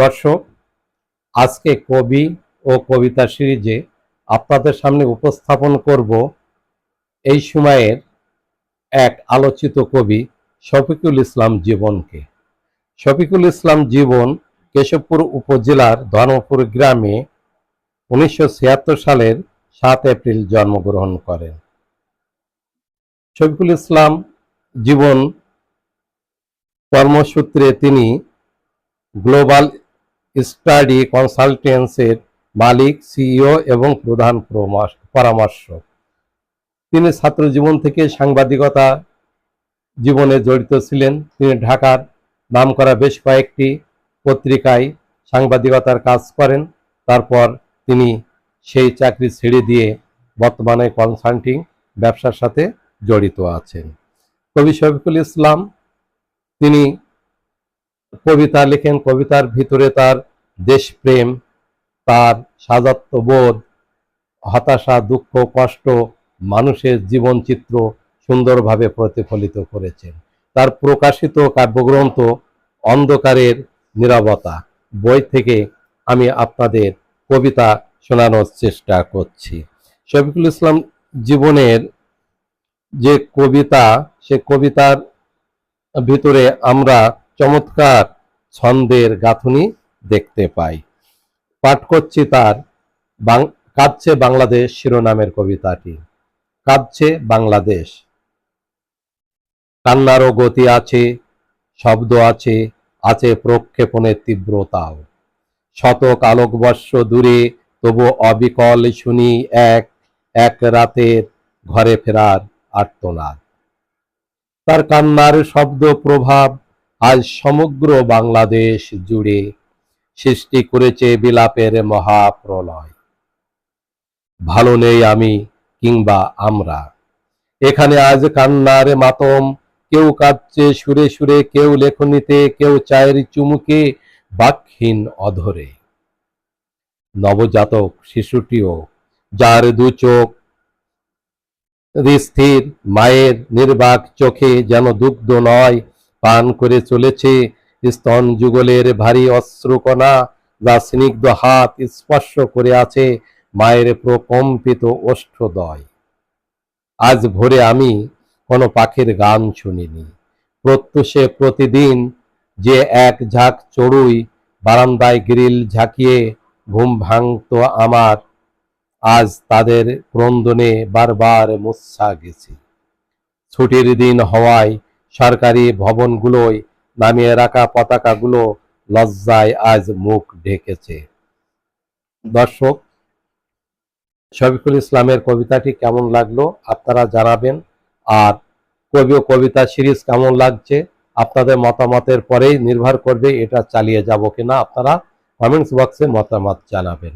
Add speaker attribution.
Speaker 1: দর্শক, আজকে কবি ও কবিতা সিরিজে আপনাদের সামনে উপস্থাপন করব এই সময়ের এক আলোচিত কবি শফিকুল ইসলাম জীবনকে। শফিকুল ইসলাম জীবন কেশবপুর উপজেলার ধর্মপুর গ্রামে উনিশশো ছিয়াত্তর সালের সাত এপ্রিল জন্মগ্রহণ করেন। শফিকুল ইসলাম জীবন কর্মসূত্রে তিনি গ্লোবাল স্টাডি কনসালটেন্সের মালিক, সিইও এবং প্রধান পরামর্শ- তিনি ছাত্র জীবন থেকে সাংবাদিকতা জীবনে জড়িত ছিলেন। তিনি ঢাকার নাম করা বেশ কয়েকটি পত্রিকায় সাংবাদিকতার কাজ করেন। তারপর তিনি সেই চাকরি ছেড়ে দিয়ে বর্তমানে কনসাল্টিং ব্যবসার সাথে জড়িত আছেন। কবি শফিকুল ইসলাম, তিনি কবিতা লেখেন। কবিতার ভিতরে তার দেশপ্রেম, তার সাজাত্মবোধ হতাশা, দুঃখ, কষ্ট মানুষের জীবনচিত্র সুন্দরভাবে প্রতিফলিত করেছেন। তার প্রকাশিত কাব্যগ্রন্থ অন্ধকারের নীরবতা। বই থেকে আমি আপনাদের কবিতা শোনানোর চেষ্টা করছি। শফিকুল ইসলাম জীবনের যে কবিতা, সে কবিতার ভিতরে আমরা চমৎকার ছন্দের গাঁথুনি দেখতে পাই। পাঠ করছি তার কাঁদছে বাংলাদেশ শিরোনামের কবিতাটি। কাঁদছে বাংলাদেশ। কান্নারও গতি আছে, শব্দ আছে আছে প্রক্ষেপণের তীব্রতাও। শতক আলোকবর্ষ দূরে তবু অবিকল শুনি এক এক রাতের ঘরে ফেরার আর্তনাদ। তার কান্নার শব্দ প্রভাব আজ সমগ্র বাংলাদেশ জুড়ে সৃষ্টি করেছে বিলাপের মহাপ্রলয়। ভালো নেই আমি কিংবা আমরা। এখানে আজ কান্নার মাতম, কেউ কাঁদছে সুরে সুরে, কেউ লেখনীতে, কেউ চায়ের চুমুকে বাকহীন অধরে। নবজাতক শিশুটিও, যার দু চোখ স্থির, মায়ের নির্বাক চোখে যেন দুগ্ধ নয়, পান করে চলেছে স্তন যুগলের ভারী অশ্রুকণা যা স্নিগ্ধ হাত স্পর্শ করে আছে মায়ের প্রকম্পিত ওষ্ঠদয় আজ ভোরে আমি কোনো পাখির গান শুনিনি। প্রত্যুষে প্রতিদিন যে এক ঝাঁক চড়ুই বারান্দায় গ্রিল ঝাঁকিয়ে ঘুম ভাঙতো আমার, আজ তাদের ক্রন্দনে বারবার মুচ্ছা গেছি। ছুটির দিন হওয়ায় সরকারি ভবনগুলোয় নামিয়ে রাখা পতাকাগুলো লজ্জায় আজ মুখ ঢেকেছে। দর্শক, শফিকুল ইসলামের কবিতাটি কেমন লাগল আপনারা জানাবেন, আর কবি ও কবিতা সিরিজ কেমন লাগছে আপনাদের মতামতের পরেই নির্ভর করবে এটা চালিয়ে যাব কিনা। আপনারা কমেন্টস বক্সে মতামত জানাবেন।